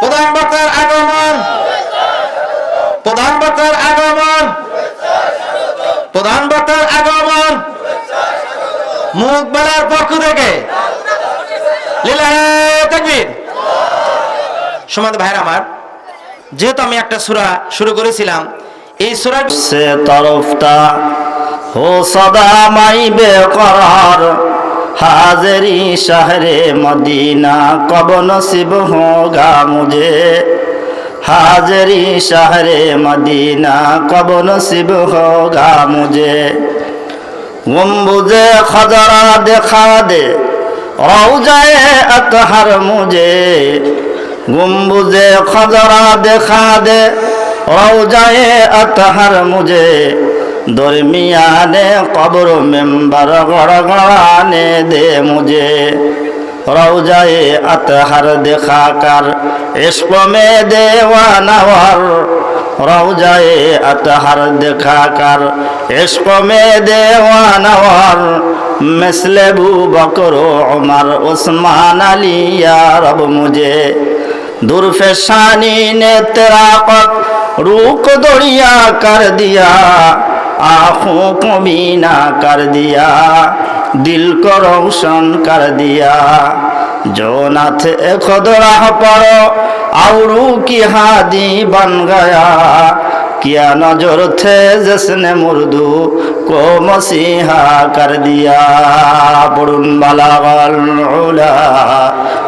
প্রধান বক্তার আগমন। প্রধান বক্তার আগমন। প্রধান বক্তার আগমন। মুখ বেলার পক্ষ থেকে। সমাজ ভাইর আমার, যেহেতু আমি একটা সুরা শুরু করেছিলাম, এই সুরা সে তরফটা ও সদা মাইবে করার। হাজেরি শহরে মদিনা কব নসিব হোগা মুঝে হাজেরি শহরে মদিনা কব নসিব হোগা মুঝে গম্বুজে খজরা দেখা দে রৌজায় আতহার মুঝে গম্বুজে খজরা দেখা দে রৌজায় আতহার মুঝে দরমিয়ানে কবর মেম্বার গড় গড়ানে দে মুজে। রওজায়ে আতহার দেখা কার ইশক মে দেওয়ানাওয়ার। রওজায়ে আতহার দেখা কার ইশক মে দেওয়ানাওয়ার। মিসলে বু বকর ওমর ওসমান আলী, ইয়া রব মুঝে দুরফেশানি নে তেরা পক রুক দড়িয়া কর দিয়া। आँखों को बीना कर दिया दिल को रोशन कर दिया जो नाथ खुद राह पड़ो और की हादी बन गया किया नजर थे जिसने मुर्दू को मसीहा कर दिया पुरुन बला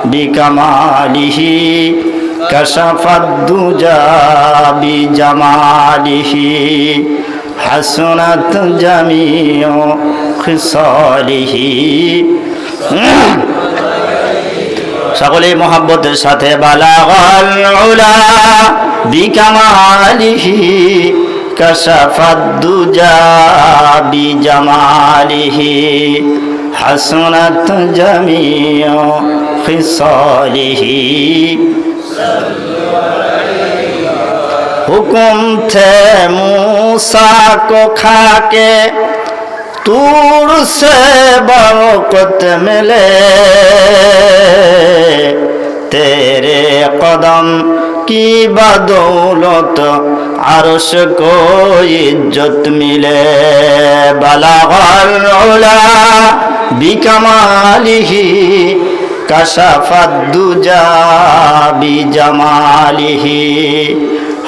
बिकमालिही कशफद्दुजा बि जमालिही হাসনাত জামিও খিসলিহি। সকলে মোহাম্মতের সাথে বালাগল উলা বিকামালিহি কশাফাদ্দুজা বিজামালিহি। হাসনাত জামিও খিসলিহি। হুকুম থে মু मूसा को खा के तूर से बरकत मिले तेरे कदम की बदौलत अरश को इज्जत मिले बला बिकमालिही कशफत दुजा बिजमालिही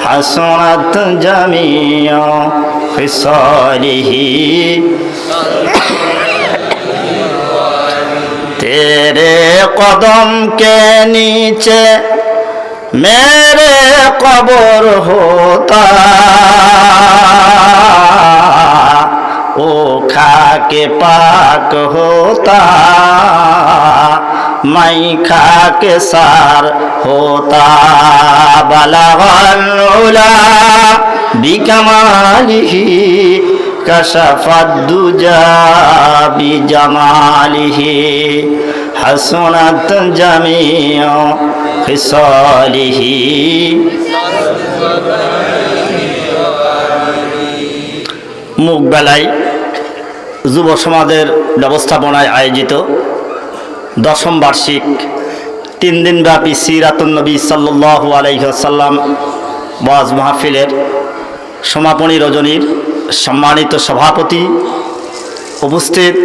حسنت جميع خصاله تیرے قدم کے نیچے میرے قبر ہوتا وہ کھا کے پاک ہوتا मैं खा के सार होता बलगला बिकमालिही कशफ दुजा बिजमालिही हसनत जमीय खिसालिही মুখ বেলায় যুব সমাজের ব্যবস্থাপনায় আয়োজিত দশম বার্ষিক, তিন দিনব্যাপী সিরাতুন্নবী সাল্লু আলহ্লাম ওয়াজ মাহফিলের সমাপনী রজনীর সম্মানিত সভাপতি উপস্থিত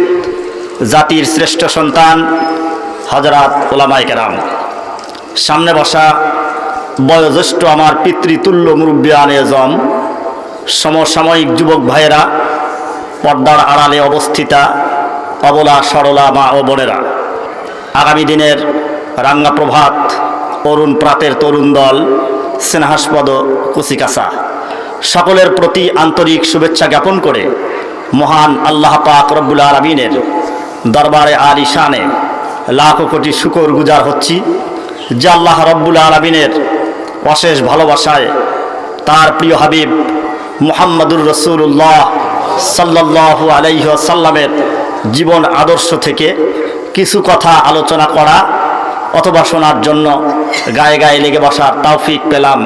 জাতির শ্রেষ্ঠ সন্তান হজরত ওলামাই কেরাম। সামনে বসা বয়োজ্যেষ্ঠ আমার পিতৃতুল্য মুরব্বিয়ান এজম সমসাময়িক যুবক ভাইয়েরা, পর্দার আড়ালে অবস্থিতা অবলা সরলা মা ও বোনেরা। আগামী দিনের রাঙ্গা প্রভাত, অরুণ প্রাতের তরুণ দল, স্নেহাস্পদ কুচিকাসা সকলের প্রতি আন্তরিক শুভেচ্ছা জ্ঞাপন করে মহান আল্লাহ পাক রব্বুল আলমিনের দরবারে আর ইশানে লাখো কোটি শুকর গুজার হচ্ছি যে আল্লাহ রব্বুল আলমিনের অশেষ ভালোবাসায় তার প্রিয় হাবিব মুহাম্মদুর রসুল্লাহ সাল্লাহু আলাইসাল্লামের জীবন আদর্শ থেকে কিছু কথা আলোচনা করা অথবা শোনার জন্য গায়ে গায়ে লেগে বসার তৌফিক পেলাম।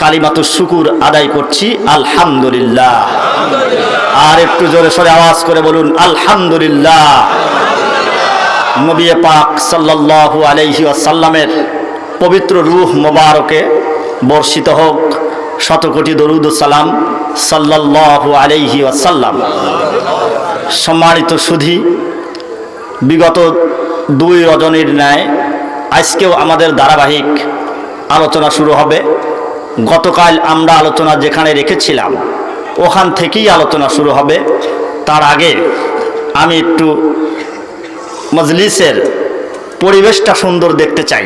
কালিমাতুর শুকুর আদায় করছি, আলহামদুলিল্লাহ। আর একটু জোরে সরে আওয়াজ করে বলুন, আলহামদুলিল্লাহ। নবী পাক সাল্লাল্লাহু আলাইহি ওয়াসাল্লামের পবিত্র রুহ মোবারকে বর্ষিত হোক, শতকোটি দরুদ সালাম সাল্লাল্লাহু আলাইহি ওয়াসাল্লাম। সম্মানিত সুধী বিগত দুই রজনীর ন্যায় আজকেও আমাদের ধারাবাহিক আলোচনা শুরু হবে। গতকাল আমরা আলোচনা যেখানে রেখেছিলাম, ওখান থেকেই আলোচনা শুরু হবে। তার আগে আমি একটু মজলিসের পরিবেশটা সুন্দর দেখতে চাই।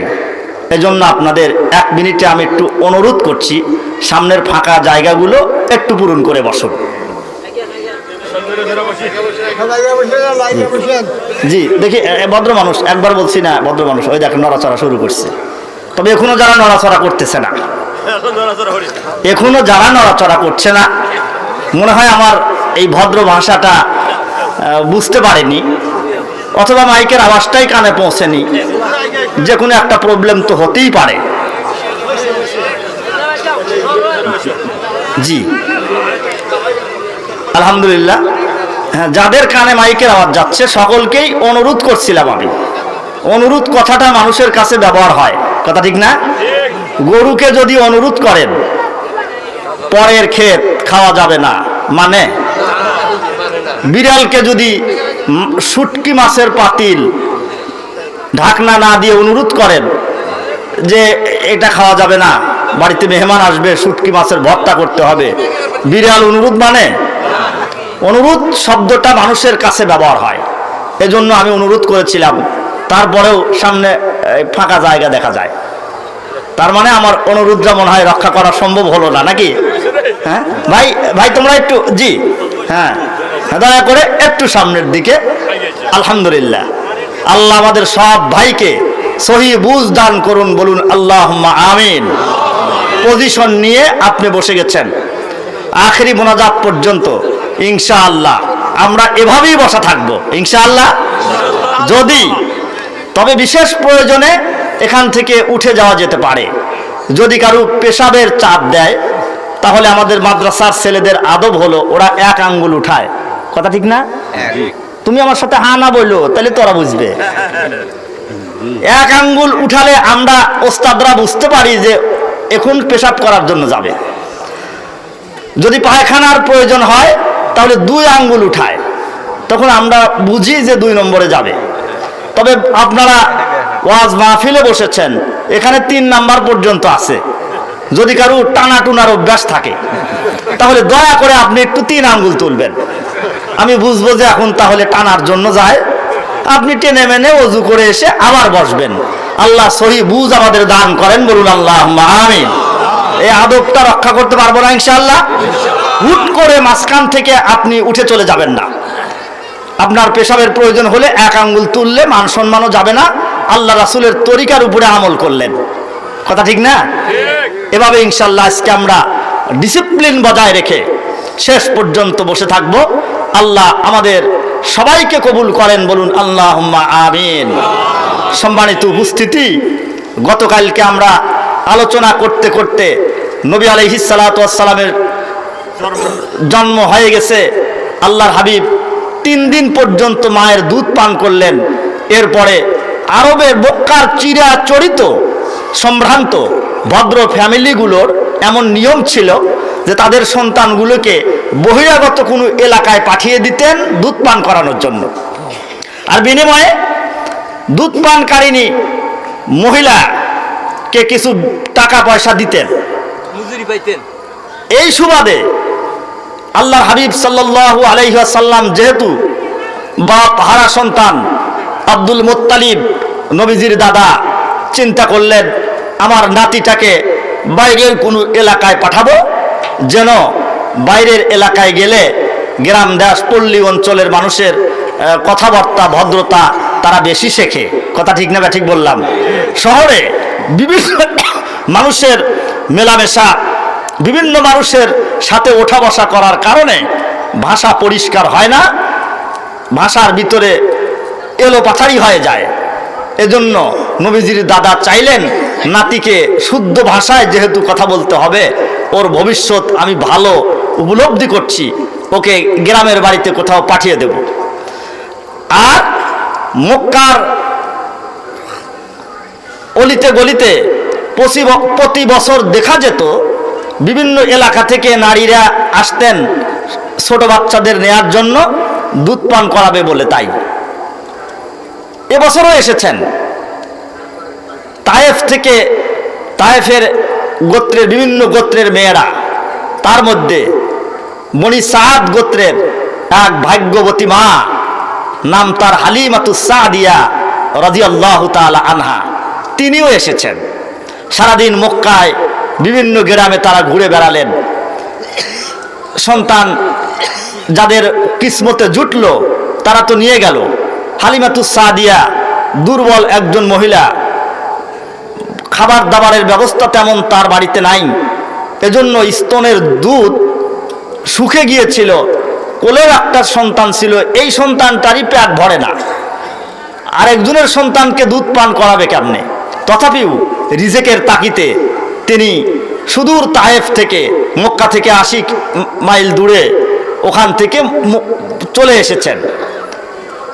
এজন্য আপনাদের এক মিনিটে আমি একটু অনুরোধ করছি, সামনের ফাঁকা জায়গাগুলো একটু পূরণ করে বসুন। জি দেখি ভদ্র মানুষ একবার বলছি না ভদ্র মানুষ ওই দেখেন নড়াচড়া শুরু করছে। তবে এখনও যারা নড়াচড়া করতেছে না এখনও যারা নড়াচড়া করছে না মনে হয় আমার এই ভদ্র ভাষাটা বুঝতে পারেনি অথবা মাইকের আওয়াজটাই কানে পৌঁছেনি যে কোনো একটা প্রবলেম তো হতেই পারে। জি। আলহামদুলিল্লাহ। হ্যাঁ যাদের কানে মাইকের আওয়াজ যাচ্ছে, সকলকেই অনুরোধ করছিলাম আমি। অনুরোধ কথাটা মানুষের কাছে ব্যবহার হয়। কথা ঠিক না? গরুকে যদি অনুরোধ করেন, পরের ক্ষেত খাওয়া যাবে না। মানে? বিড়ালকে যদি শুটকি মাছের পাতিল ঢাকনা না দিয়ে অনুরোধ করেন যে, এটা খাওয়া যাবে না, বাড়িতে মেহমান আসবে, শুটকি মাছের ভর্তা করতে হবে। বিড়াল অনুরোধ মানে? অনুরোধ শব্দটা মানুষের কাছে ব্যবহার হয়। এজন্য আমি অনুরোধ করেছিলাম। তারপরেও সামনে ফাঁকা জায়গা দেখা যায়। তার মানে আমার অনুরোধটা মনে হয় রক্ষা করা সম্ভব হলো না, নাকি? হ্যাঁ? ভাই ভাই, তোমরা একটু, জি হ্যাঁ। দয়া করে একটু সামনের দিকে। আলহামদুলিল্লাহ। আল্লাহ আমাদের সব ভাইকে সহি বুঝ দান করুন, বলুন আল্লাহ আমিন। পজিশন নিয়ে আপনি বসে গেছেন। আখেরি মোনাজাত পর্যন্ত। ইনশাআল্লাহ। আমরা এভাবেই বসা থাকব ইনশাআল্লাহ। যদি তবে বিশেষ প্রয়োজনে এখান থেকে উঠে যাওয়া যেতে পারে। যদি কারও পেশাবের চাপ দেয় তাহলে আমাদের মাদ্রাসার ছেলেদের আদব হলো ওরা এক আঙ্গুল উঠায়। কথা ঠিক না? তুমি আমার সাথে হা না বলল তাহলে তোরা বুঝবে। এক আঙ্গুল উঠালে আমরা ওস্তাদরা বুঝতে পারি যে এখন পেশাব করার জন্য যাবে। যদি পায়খানার প্রয়োজন হয় তাহলে দুই আঙ্গুল উঠায়। তখন আমরা বুঝি যে দুই নম্বরে যাবে। তবে আপনারা ওয়াজ মাহফিলে বসেছেন, এখানে তিন নাম্বার পর্যন্ত আছে। যদি কারও টানা টুনার অভ্যাস থাকে, তাহলে দয়া করে আপনি একটু তিন আঙ্গুল তুলবেন। আমি বুঝব যে এখন তাহলে টানার জন্য যায়। আপনি টেনে মেনে অজু করে এসে আবার বসবেন। আল্লাহ সহি বুঝ আমাদের দান করেন, বলুন আল্লাহ আমিন। এই আদবটা রক্ষা করতে পারব না ইনশাআল্লাহ? হুট করে মাঝখান থেকে আপনি উঠে চলে যাবেন না। আপনার পেশাবের প্রয়োজন হলে এক আঙ্গুল তুললে মান সম্মানও যাবে না। আল্লাহ রাসুলের তরিকার উপরে আমল করলেন। কথা ঠিক না? এভাবে ইনশাল্লাহ আজকে আমরা ডিসিপ্লিন বজায় রেখে শেষ পর্যন্ত বসে থাকব। আল্লাহ আমাদের সবাইকে কবুল করেন বলুন আল্লাহ আমিন। সম্মানিত উপস্থিতি গতকালকে আমরা আলোচনা করতে করতে নবী আলহিসালামের জন্ম হয়ে গেছে। আল্লাহর হাবিব তিন দিন পর্যন্ত মায়ের দুধ পান করলেন। এরপরে আরবের বক্কার চিরা চরিত সম্ভ্রান্ত ভদ্র ফ্যামিলিগুলোর এমন নিয়ম ছিল যে তাদের সন্তানগুলোকে বহিরাগত কোনো এলাকায় পাঠিয়ে দিতেন দুধ পান করানোর জন্য। আর বিনিময়ে দুধ পানকারিনী মহিলাকে কিছু টাকা পয়সা দিতেন। এই সুবাদে আল্লাহ হাবিব সাল্লাল্লাহু আলাইহি সাল্লাম যেহেতু বাপ, হারা সন্তান, আব্দুল মুত্তালিব নবীজির দাদা চিন্তা করলেন, আমার নাতিটাকে বাইরের কোনো এলাকায় পাঠাবো, যেন বাইরের এলাকায় গেলে গ্রাম দেশ পল্লী অঞ্চলের মানুষের কথাবার্তা, ভদ্রতা তারা বেশি শেখে। কথা ঠিক না ঠিক বললাম। শহরে বিভিন্ন মানুষের মেলামেশা, বিভিন্ন মানুষের সাথে ওঠা বসা করার কারণে ভাষা পরিষ্কার হয় না, ভাষার ভিতরে এলো পাথারি হয়ে যায়। এজন্য নবীজির দাদা চাইলেন, নাতিকে শুদ্ধ ভাষায় যেহেতু কথা বলতে হবে, ওর ভবিষ্যৎ আমি ভালো উপলব্ধি করছি, ওকে গ্রামের বাড়িতে কোথাও পাঠিয়ে দেব। আর মক্কার অলিতে গলিতে প্রতি বছর দেখা যেত বিভিন্ন এলাকা থেকে নারীরা আসতেন ছোট বাচ্চাদের নেয়ার জন্য দুধ পান করাবে বলে তাই। এবছরও এসেছেন। তায়েফ থেকে তায়েফের গোত্রের বিভিন্ন গোত্রের মেয়েরা, তার মধ্যে মণি সাদ গোত্রের এক ভাগ্যবতী মা, নাম তার হালিমাতু সাদিয়া রাদিয়াল্লাহু তাআলা আনহা। তিনিও এসেছেন। সারাদিন মক্কায় বিভিন্ন গ্রামে তারা ঘুরে বেড়ালেন। সন্তান যাদের কিসমতে জুটলো, তারা তো নিয়ে গেল। হালিমাতু সাদিয়া, দুর্বল একজন মহিলা খাবার দাবারের ব্যবস্থা তেমন তার বাড়িতে নাই। এজন্য স্তনের দুধ শুকে গিয়েছিল কোলের একটা সন্তান ছিল, এই সন্তানটারই পেট ভরে না। আরেকজনের সন্তানকে দুধ পান করাবে কেমনে? তথাপিও রিজেকের তাকিতে তিনি সুদূর তায়েফ থেকে, মক্কা থেকে আশি মাইল দূরে ওখান থেকে চলে এসেছেন।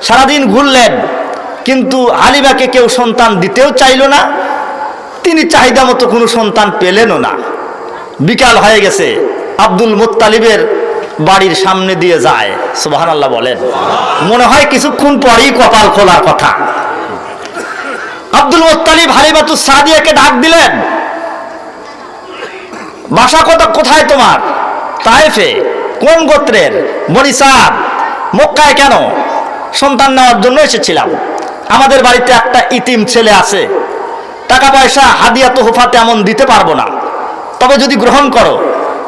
সারাদিন ঘুরলেন, কিন্তু আলিবাকে কেউ সন্তান দিতেও চাইল না, তিনি চাহিদা মতো কোনো সন্তান পেলেনও না। বিকাল হয়ে গেছে, আব্দুল মোত্তালিবের বাড়ির সামনে দিয়ে যায় সুবাহান আল্লাহ বলেন। মনে হয় কিছুক্ষণ পরেই কপাল খোলার কথা। আব্দুল মুত্তালিব হালিবাতু সাদিয়াকে ডাক দিলেন বাসা কথা কোথায় তোমার? তাইফে, কোন গোত্রের? বনিসাদ মক্কায় কেন? সন্তান নেওয়ার জন্য এসেছিলাম। আমাদের বাড়িতে একটা ইতিম ছেলে আছে। টাকা পয়সা হাদিয়া, তোহফা তেমন দিতে পারব না। তবে যদি গ্রহণ করো,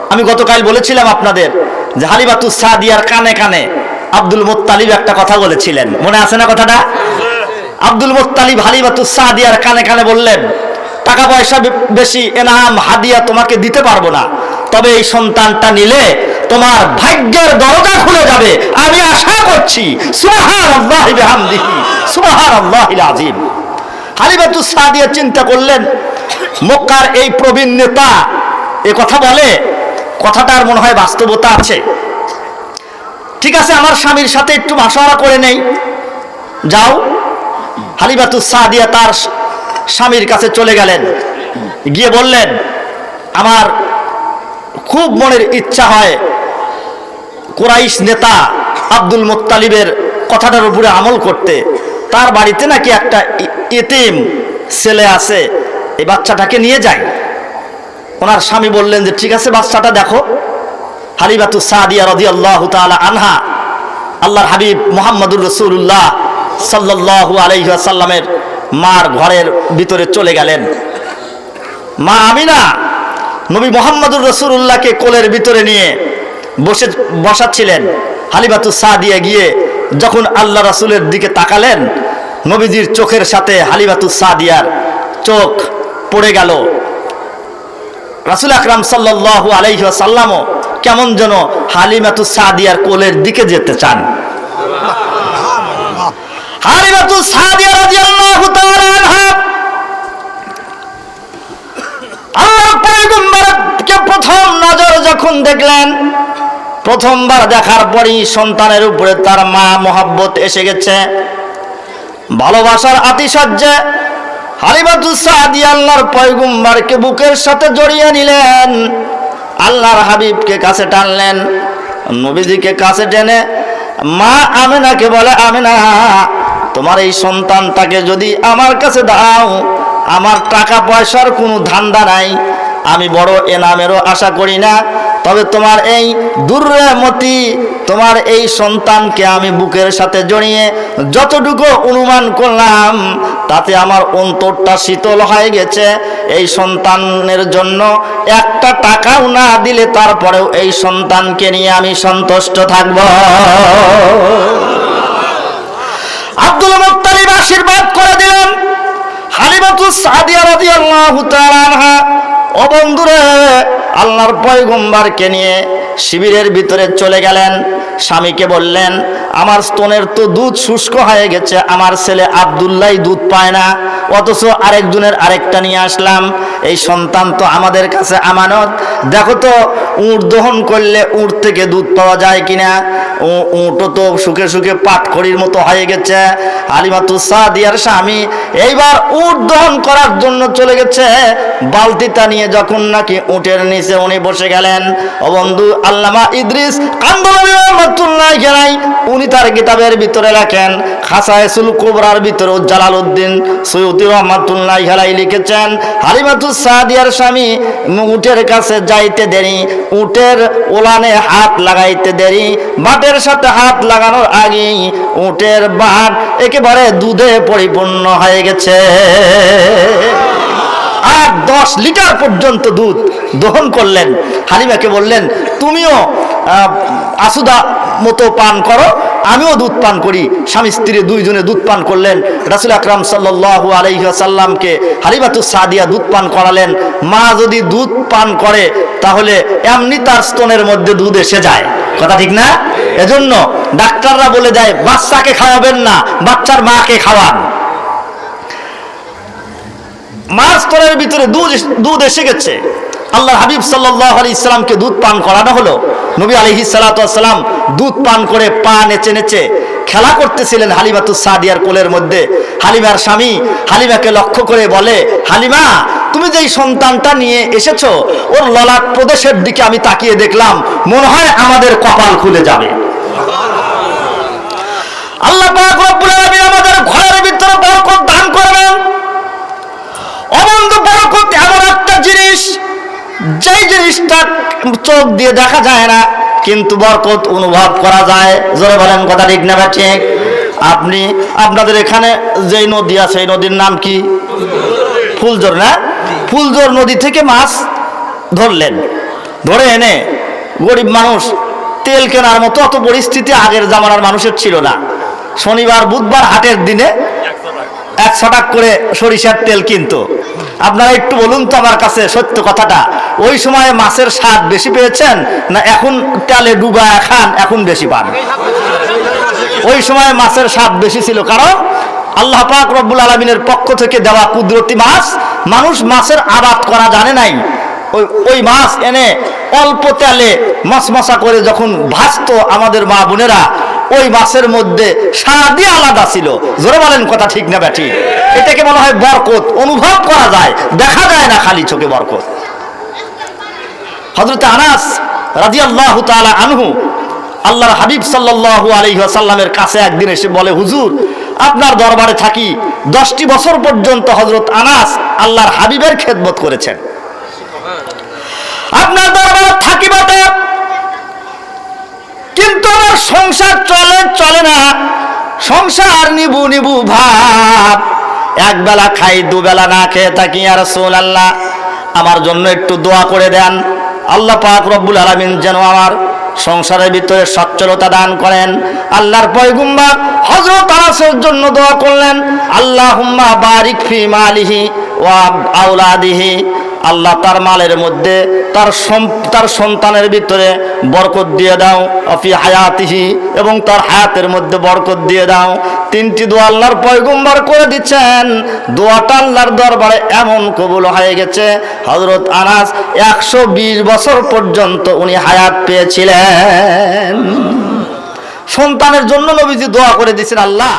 আমি গতকাল বলেছিলাম আপনাদের যে হালিবাতু সাদিয়ার কানে কানে আব্দুল মোত্তালিব একটা কথা বলেছিলেন। মনে আছে না কথাটা? আব্দুল মোত্তালিব হালিবাতু সাদিয়ার কানে কানে বললেন টাকা পয়সা বেশি এনাম, হাদিয়া তোমাকে দিতে পারব না। তবে এই সন্তানটা নিলে তোমার ভাগ্যের দরজা খুলে যাবে। আমি আশা করছি চিন্তা করলেন, মক্কার এই প্রবীণ নেতা এ কথা বলে কথাটার মনে হয় বাস্তবতা আছে। ঠিক আছে, আমার স্বামীর সাথে একটু মাসোয়ারা করে নেই। যাও হালিবাতু সাদিয়া তার স্বামীর কাছে চলে গেলেন। গিয়ে বললেন, আমার খুব মনের ইচ্ছা হয় কোরাইশ নেতা আব্দুল মোত্তালিবের কথাটার উপরে আমল করতে। তার বাড়িতে নাকি একটা ইতিম ছেলে আছে, এই বাচ্চাটাকে নিয়ে যায় ওনার স্বামী বললেন যে, ঠিক আছে বাচ্চাটা দেখো। হালিবাতু সাদিয়া রদি আল্লাহ আনহা, আল্লাহর হাবিব মোহাম্মদুর রসুল্লাহ সাল্লাল্লাহু আলাইহি সাল্লামের মার ঘরের ভিতরে চলে গেলেন। মা আমিনা, নবী মোহাম্মদুর রসুল্লাহকে কোলের ভিতরে নিয়ে বসে বসাচ্ছিলেন। হালিবাতু সাদিয়া গিয়ে যখন আল্লাহ রাসূলের দিকে তাকালেন, নবীজির চোখের সাথে হালিবাতু সাদিয়ার চোখ পড়ে গেল। রাসুল আকরাম সাল্লাহ আলাইহি সাল্লামও কেমন যেন হালিমাতু সাদিয়ার কোলের দিকে যেতে চান। হালিমাতু সাদিয়া যখন দেখলেন প্রথমবার দেখার পরই সন্তানের উপরে তার মা মোহাব্বত এসে গেছে, ভালোবাসার আতিশয্যে হালিমাতুস সাদি আল্লাহর পয়গুম্বারকে বুকের সাথে জড়িয়ে নিলেন, আল্লাহর হাবিবকে কাছে টানলেন, নবীজিকে কাছে টেনে, মা আমেনাকে বলে, আমেনা, তোমার এই সন্তানটাকে যদি আমার কাছে দাও, আমার টাকা পয়সার কোনো ধান্দা নাই আমি বড় এনামেরও আশা করি না। তবে তোমার এই দুর্মতি তোমার এই সন্তানকে আমি বুকের সাথে জড়িয়ে যতটুকু অনুমান করলাম, তাতে আমার অন্তরটা শীতল হয়ে গেছে। এই সন্তানের জন্য একটা টাকাও না দিলে তারপরেও এই সন্তানকে নিয়ে আমি সন্তুষ্ট থাকব। আব্দুল মুত্তালিব আশীর্বাদ করে দিলেন। হালিমাতু সাদিয়া রাদিয়াল্লাহু তাআলা ও বন্ধুরে আল্লাহর পয়গম্বারকে নিয়ে শিবিরের ভিতরে চলে গেলেন। স্বামীকে বললেন, আমার স্তনের তো দুধ শুষ্ক হয়ে গেছে, আমার ছেলে আবদুল্লাহ দুধ পায় না। অথচ আরেকজনের আরেকটা নিয়ে আসলাম। এই সন্তান তো আমাদের কাছে আমানত। দেখো তো, উঁট দহন করলে উঁট থেকে দুধ পাওয়া যায় কিনা? উঁটও তো সুখে সুখে পাটখড়ির মতো হয়ে গেছে। আলিমাতু সাদিয়ার স্বামী এইবার উট দহন করার জন্য চলে গেছে। বালতিটা নিয়ে যখন নাকি উটের নিচে উনি বসে গেলেন, ও বন্ধু আল্লামা ইদ্রিস কান্দনবী রহমতুল্লাহ গেলাই উনি তার কিতাবের ভিতরে লেখেন, খাসায়সুল কোবরার ভিতরে জালাল উদ্দিন সৈয়দি রহমতুল্লাহ গেলাই লিখেছেন, হালিমাতুস সাদিয়ার স্বামী, উটের কাছে যাইতে দেরি, উটের ওলানে হাত লাগাইতে দেরি, বাটের সাথে হাত লাগানোর আগেই উটের বাট একেবারে দুধে পরিপূর্ণ হয়ে গেছে। আট দশ লিটার পর্যন্ত দুধ দহন করলেন। হালিমাকে বললেন, তুমিও আসুদা মতো পান করো, আমিও দুধ পান করি। স্বামী স্ত্রী দুইজনে দুধ পান করলেন। রাসুল আকরাম সাল্লাহ আলাইসাল্লামকে হালিমাতু সাদিয়া দুধ পান করালেন। মা যদি দুধ পান করে, তাহলে এমনি তার স্তনের মধ্যে দুধ এসে যায়। কথা ঠিক না? এজন্য ডাক্তাররা বলে দেয়, বাচ্চাকে খাওয়াবেন না, বাচ্চার মাকে খাওয়ান। মার স্তরের ভিতরে দুধ দুধ এসে গেছে আল্লাহ হাবিব সাল্লাহ আলি ইসলামকে দুধ পান করানো হলো। নবী আলহি সালাতাম দুধ পান করে পা নেচে নেচে খেলা করতেছিলেন হালিমাতু সাদিয়ার কোলের মধ্যে। হালিমার স্বামী হালিমাকে লক্ষ্য করে বলে, হালিমা, তুমি যেই সন্তানটা নিয়ে এসেছ, ওর ললাট প্রদেশের দিকে আমি তাকিয়ে দেখলাম, মনে হয় আমাদের কপাল খুলে যাবে। আল্লাহ পাক রব্বুল আলামিন আমাদের ঘরের ভিতরে বরকত দান করবেন অবন্ধ বরকত এমন একটা জিনিস। যেই জিনিসটা চোখ দিয়ে দেখা যায় না, কিন্তু বরকত অনুভব করা যায়। জোরে বলেন কথা ঠিক না ঠিক? আপনি, আপনাদের এখানে যেই নদী আছে, এই নদীর নাম কি? ফুলজোর না? ফুলজোর নদী থেকে মাছ ধরলেন। ধরে এনে গরিব মানুষ তেল কেনার মতো অত পরিস্থিতি আগের জামানার মানুষের ছিল না। শনিবার, বুধবার, হাটের দিনে একশো টাকা করে সরিষার তেল কিনতো। আপনারা একটু বলুন তো আমার কাছে সত্য কথাটা। ওই সময় মাছের স্বাদ বেশি পেয়েছেন না এখন তেলে ডুবায় খান, এখন বেশি পান? ওই সময় মাছের স্বাদ বেশি ছিল কারণ আল্লাহ পাক রব্বুল আলমিনের পক্ষ থেকে দেওয়া কুদরতি মাছ মানুষ মাছের আবাদ করা জানে নাই। ওই ওই মাছ এনে অল্প তেলে মশমশা করে যখন ভাসতো আমাদের মা বোনেরা ওই মাছের মধ্যে স্বাদই আলাদা ছিল। জোরে বলেন কথা ঠিক না ব্যাটি? এটাকে বলা হয় বরকত। অনুভব করা যায়, দেখা যায় না খালি চোখে বরকত। হজরত আনাস রাজি আল্লাহ তালা আনহু আল্লাহর হাবিব সাল্লাহ আলহিহাসাল্লামের কাছে একদিন এসে বলে, হুজুর, আপনার দরবারে থাকি। দশটি বছর পর্যন্ত হজরত আনাস আল্লাহর হাবিবের খেদমত করেছেন। আপনার দরবারে থাকি বটে কিন্তু আমার সংসার চলে চলে না। সংসার নিবু নিবু ভাব। এক বেলা খাই, দুবেলা না খেয়ে থাকি আর সোল আল্লাহ আমার জন্য একটু দোয়া করে দেন। আল্লাহ পাক রব্বুল আলমিন যেন আমার সংসারের ভিতরে সচ্ছলতা দান করেন। আল্লাহর পয়গুম্বার হজরত আনাসের জন্য দোয়া করলেন আল্লাহ হুম্মা বারিক ফি মালিহি ওয়া আউলাদিহি আল্লাহ তার মালের মধ্যে তার তার সন্তানের ভিতরে বরকত দিয়ে দাও, অফি হায়াতিহি, এবং তার হায়াতের মধ্যে বরকত দিয়ে দাও। তিনটি দোয়া আল্লাহর পয়গম্বর করে দিচ্ছেন। দোয়াটা আল্লাহর দরবারে এমন কবুল হয়ে গেছে হজরত আনাস একশো বিশ বছর পর্যন্ত উনি হায়াত পেয়েছিলেন। সন্তানের জন্য নবীজি দোয়া করে দিয়েছেন আল্লাহ